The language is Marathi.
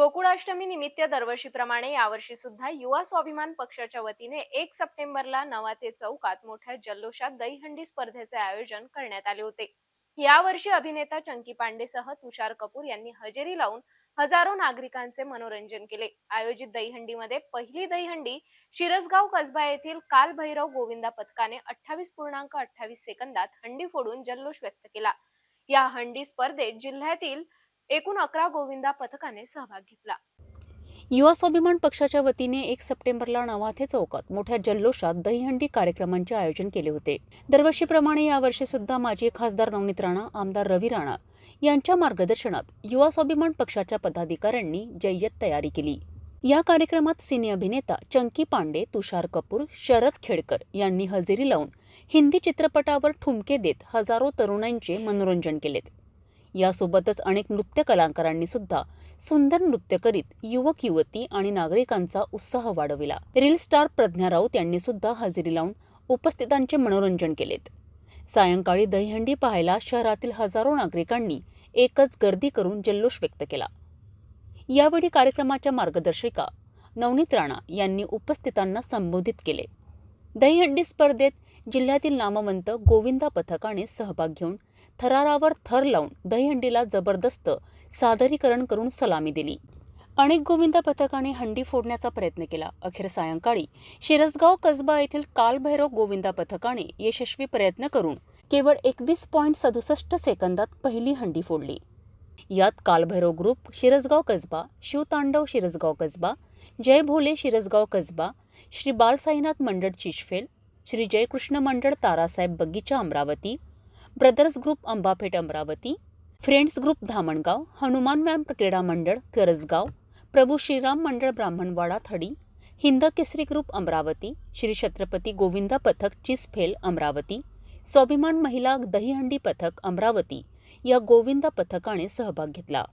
गोकुळाष्टमी निमित्त दरवर्षीप्रमाणे यावर्षी सुद्धा युवा स्वाभिमान पक्षाच्या वतीने एक सप्टेंबरला नवाते चौकात मोठ्या जल्लोषात दहीहंडी स्पर्धेचे आयोजन करण्यात आले होते. यावर्षी अभिनेता चंकी पांडेसह तुषार कपूर यांनी हजेरी लावून हजारो नागरिकांचे मनोरंजन केले. आयोजित दहीहंडीमध्ये पहिली दहीहंडी शिरसगाव कसबा येथील काल भैरव गोविंदा पथकाने अठ्ठावीस पूर्णांक अठ्ठावीस सेकंदात हंडी फोडून जल्लोष व्यक्त केला. या हंडी स्पर्धेत जिल्ह्यातील एकूण अकरा गोविंदा पथकाने सहभाग घेतला. युवा स्वाभिमान पक्षाच्या वतीने एक सप्टेंबरला नवाथे चौकात मोठ्या जल्लोषात दहीहंडी कार्यक्रमांचे आयोजन केले होते. दरवर्षीप्रमाणे यावर्षी सुद्धा माजी खासदार नवनीत राणा आमदार रवी राणा यांच्या मार्गदर्शनात युवा स्वाभिमान पक्षाच्या पदाधिकाऱ्यांनी जय्यत तयारी केली. या कार्यक्रमात सिने अभिनेता चंकी पांडे तुषार कपूर शरद खेडकर यांनी हजेरी लावून हिंदी चित्रपटावर ठुमके देत हजारो तरुणांचे मनोरंजन केलेत. यासोबतच अनेक नृत्य कलाकारांनी सुद्धा सुंदर नृत्य करीत युवक युवती आणि नागरिकांचा उत्साह वाढविला. रील स्टार प्रज्ञा राऊत यांनी सुद्धा हजेरी लावून उपस्थितांचे मनोरंजन केलेत. सायंकाळी दहीहंडी पाहायला शहरातील हजारो नागरिकांनी एकच गर्दी करून जल्लोष व्यक्त केला. यावेळी कार्यक्रमाच्या मार्गदर्शिका नवनीत राणा यांनी उपस्थितांना संबोधित केले. दहीहंडी स्पर्धेत जिल्ह्यातील नामवंत गोविंदा पथकाने सहभाग घेऊन थरारावर थर लावून दहीहंडीला जबरदस्त सादरीकरण करून सलामी दिली. अनेक गोविंदा पथकाने हंडी फोडण्याचा प्रयत्न केला. अखेर सायंकाळी शिरसगाव कसबा येथील कालभैरव गोविंदा पथकाने यशस्वी प्रयत्न करून केवळ एकवीस पॉईंट सदुसष्ट सेकंदात पहिली हंडी फोडली. यात कालभैरव ग्रुप शिरसगाव कसबा शिवतांडव शिरसगाव कसबा जय भोले शिरसगाव कसबा श्री बालसाईनाथ मंडळ चिचफेल श्री जयकृष्ण मंडळ तारासाहेब बगीचा Amravati brothers group Ambapeth Amravati friends group Dhamangaon Hanuman व्यायाम क्रीडा मंडळ करजगाव प्रभू श्रीराम मंडळ ब्राह्मणवाडा थडी हिंद केसरी ग्रुप अमरावती श्री छत्रपती गोविंदा पथक चिसफेल अमरावती स्वाभिमान महिला दहीहंडी पथक अमरावती या गोविंदा पथकाने सहभाग घेतला.